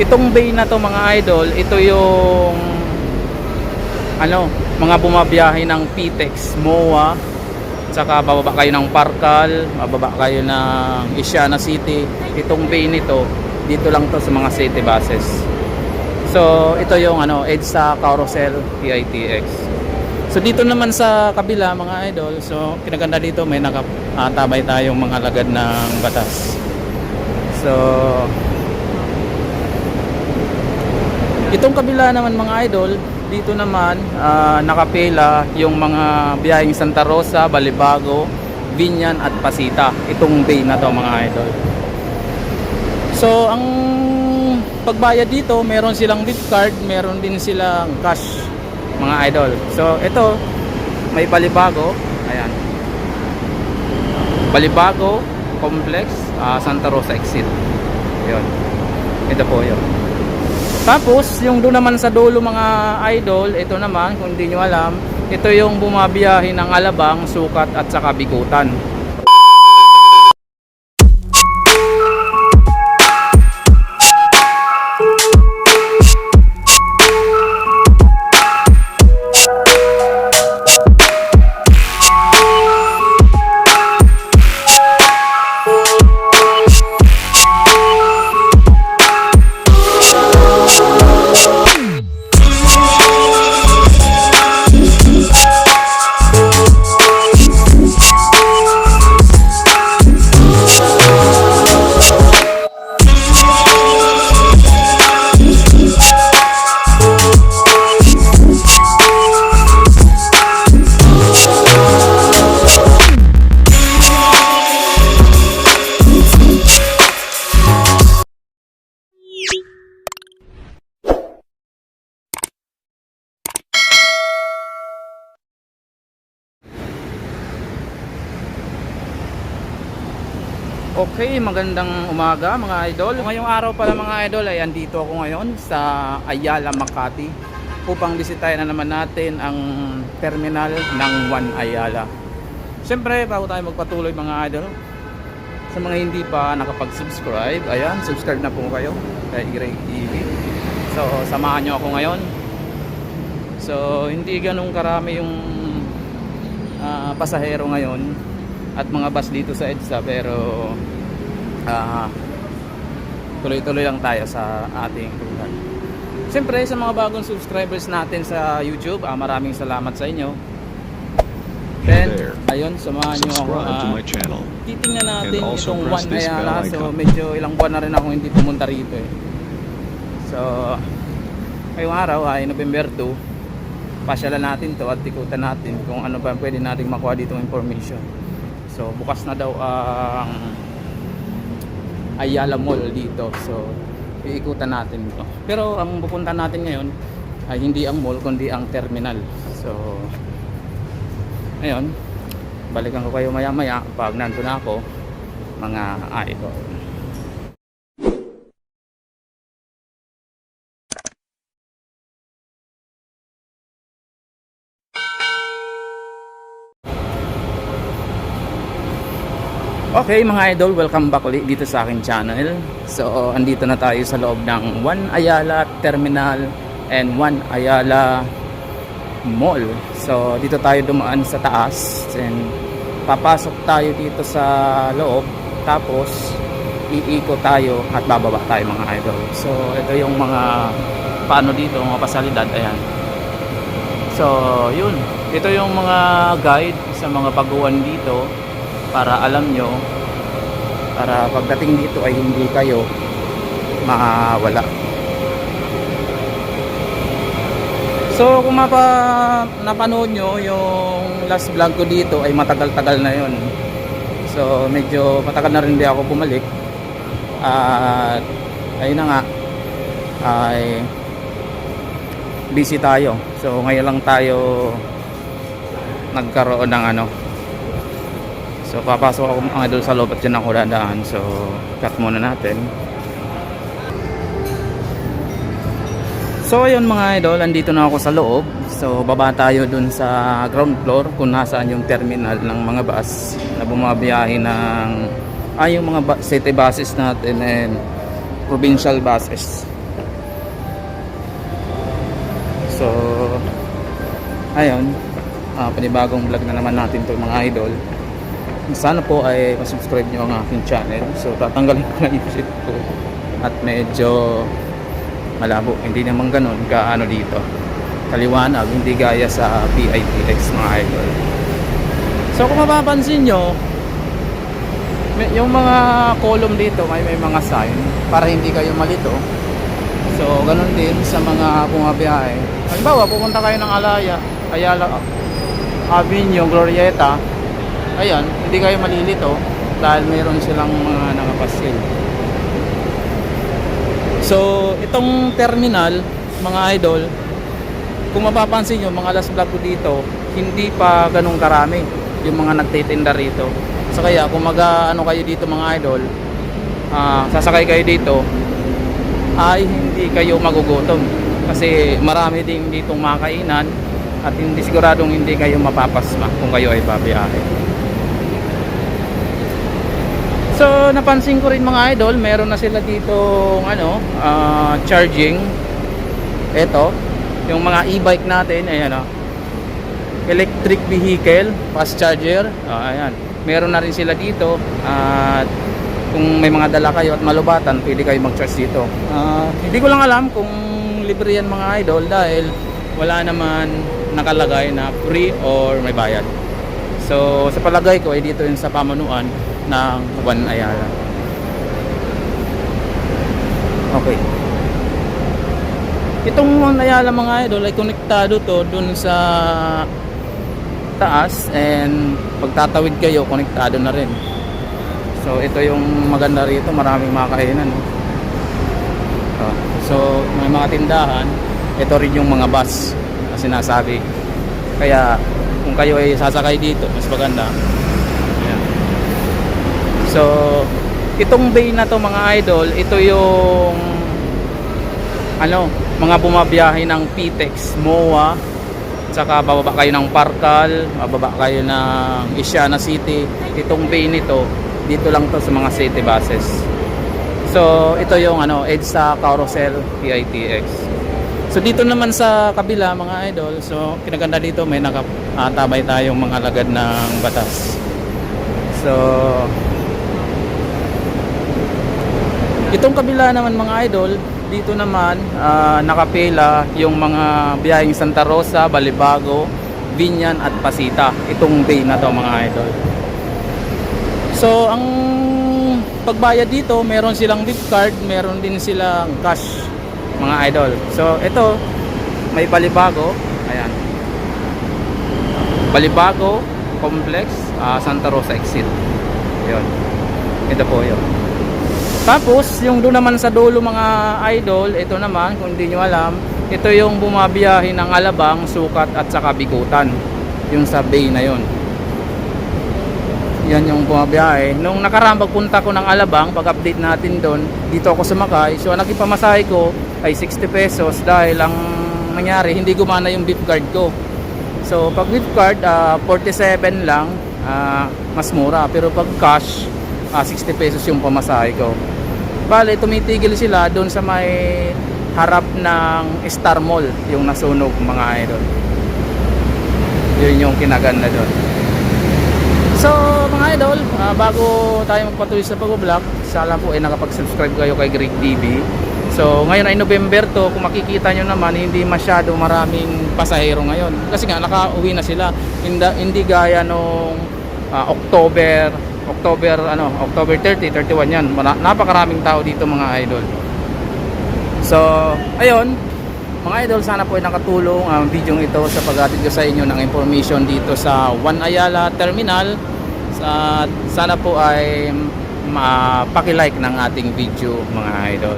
Itong bay na to mga idol, ito yung ano, mga bumabiyahe ng PTEX, MOA, tsaka bababa kayo ng Parkal, bababa kayo ng Isiana City. Itong bay nito, dito lang to sa mga city buses. So, ito yung ano, EDSA Carousel PITX. So, dito naman sa kabila mga idol, so kinaganda dito may nakatabay tayong mga lagad ng batas. So, itong kabila naman mga idol, dito naman ah, nakapila yung mga biyaheng Santa Rosa, Balibago, Binyan at Pasita. Itong bay na to mga idol. So, ang pagbayad dito, meron silang gift card, meron din silang cash, mga idol. So, ito, may Balibago, ayan. Balibago Complex, ah, Santa Rosa Exit. Yun. Ito po yun. Tapos, yung doon naman sa dulo mga idol, ito naman, kung hindi nyo alam, ito yung bumabiyahe ng Alabang, Sukat at saka Bikutan. Okay, magandang umaga mga idol. Ngayong araw pala mga idol ay andito ako ngayon sa Ayala, Makati upang bisitahin na naman natin ang terminal ng One Ayala. Siyempre, bago tayo magpatuloy mga idol, sa mga hindi pa nakapag-subscribe, ayan, subscribe na po kayo kay Greg TV. So, samahan nyo ako ngayon. So, hindi ganun karami yung ah, pasahero ngayon at mga bus dito sa EDSA pero ah, tuloy-tuloy lang tayo sa ating lugar. Siyempre sa mga bagong subscribers natin sa YouTube, ah, maraming salamat sa inyo. Then, ayun, samahan nyo ako. Channel. titingnan natin itong One Ayala. bell So medyo ilang buwan na rin ako hindi pumunta rito eh. So, ngayong araw ay November 2. Pasyalan natin to at ikutan natin kung ano ba pwede nating makuha dito information. So, bukas na daw ang Ayala Mall dito. So, iikutan natin ito. Pero ang pupunta natin ngayon ay hindi ang mall kundi ang terminal. So, ngayon, balikan ko kayo maya maya pag nandun na ako mga idol. Okay mga idol, welcome back ulit dito sa aking channel. So, andito na tayo sa loob ng One Ayala Terminal and One Ayala Mall. So, dito tayo dumaan sa taas and papasok tayo dito sa loob tapos iikot tayo at bababa tayo mga idol. So, ito yung mga paano dito, mga pasalidad, ayan. So, yun. Ito yung mga guide sa mga baguhan dito para alam nyo para pagdating dito ay hindi kayo makawala. So, kung mapa napanood nyo yung last vlog ko dito ay matagal-tagal na yon. So, medyo matagal na rin di ako bumalik. At ayun na nga ay busy tayo. So, ngayon lang tayo nagkaroon ng ano So papasok ako mga idol sa loob at dyan ako dadaan. So cut muna natin. So ayun mga idol, andito na ako sa loob. So baba tayo dun sa ground floor kung nasaan yung terminal ng mga bus na bumabiyahe ng ay yung mga bu- city buses natin and provincial buses. So, ayun, ah, panibagong vlog na naman natin to mga idol. Sana po ay masubscribe nyo ang aking channel. So, tatanggalin ko na yung ko. At medyo malabo. Hindi naman ganun kaano dito. Kaliwanag, hindi gaya sa PITX mga idol. So, kung mapapansin nyo, may, yung mga column dito may may mga sign para hindi kayo malito. So, ganun din sa mga bumabiyahe. Halimbawa, pupunta kayo ng Alaya, Ayala Avenue, Glorieta. Ayan, hindi kayo malilito dahil mayroon silang mga nakapasil. So, itong terminal, mga idol, kung mapapansin nyo, mga last vlog ko dito, hindi pa ganun karami yung mga nagtitinda rito. So kaya kung mag ano kayo dito mga idol, ah, sasakay kayo dito, ay hindi kayo magugutom. Kasi marami din ditong makainan at hindi siguradong hindi kayo mapapasma kung kayo ay babiyahe. So napansin ko rin mga idol, meron na sila dito ano, ah, charging. Ito, yung mga e-bike natin, ayan oh. Electric vehicle, fast charger. Ah, ayan. Meron na rin sila dito at kung may mga dala kayo at malubatan, pwede kayo mag-charge dito. Ah, hindi ko lang alam kung libre yan mga idol dahil wala naman nakalagay na free or may bayad. So, sa palagay ko ay dito yun sa pamanuan ng Juan Ayala. Okay. Itong Juan Ayala mga idol ay konektado to dun sa taas and pagtatawid kayo, konektado na rin. So, ito yung maganda rito, maraming makakainan. no? Oh, So, may mga tindahan, ito rin yung mga bus na sinasabi. Kaya, kung kayo ay sasakay dito, mas maganda. So, itong bay na to mga idol, ito yung ano, mga bumabiyahe ng PTEX, MOA, tsaka bababa kayo ng Parkal, bababa kayo ng Isiana City. Itong bay nito, dito lang to sa mga city buses. So, ito yung ano, EDSA Carousel PITX. So, dito naman sa kabila mga idol, so kinaganda dito may nakatabay tayong mga lagad ng batas. So, itong kabila naman mga idol, dito naman ah, nakapila yung mga biyaheng Santa Rosa, Balibago, Binyan at Pasita. Itong bay na to mga idol. So, ang pagbayad dito, meron silang gift card, meron din silang cash, mga idol. So, ito, may Balibago, ayan. Balibago Complex, ah, Santa Rosa Exit. Yun. Ito po yun. Tapos, yung doon naman sa dulo mga idol, ito naman, kung hindi nyo alam, ito yung bumabiyahe ng Alabang, Sukat at saka Bikutan. Yung sa bay na yon. Yan yung bumabiyahe. Nung nakaraan pagpunta ko ng Alabang, pag-update natin doon, dito ako sumakay. So, ang naging pamasahe ko ay 60 pesos dahil ang nangyari, hindi gumana yung beef card ko. So, pag beef card, ah, 47 lang, ah, mas mura. Pero pag cash, ah, 60 pesos yung pamasahe ko. Bale, tumitigil sila doon sa may harap ng Star Mall, yung nasunog mga idol. Yun yung kinaganda doon. So, mga idol, ah, bago tayo magpatuloy sa pag-vlog, sana po ay nakapag-subscribe kayo kay Greg TV. So, ngayon ay November to, kung makikita nyo naman, hindi masyado maraming pasahero ngayon. Kasi nga, nakauwi na sila. Hindi, hindi gaya nung ah, October, October, ano, October 30, 31 yan. Napakaraming tao dito mga idol. So, ayun, mga idol, sana po ay nakatulong ang video ito sa paghatid ko sa inyo ng information dito sa One Ayala Terminal. Sa, sana po ay mapakilike ng ating video mga idol.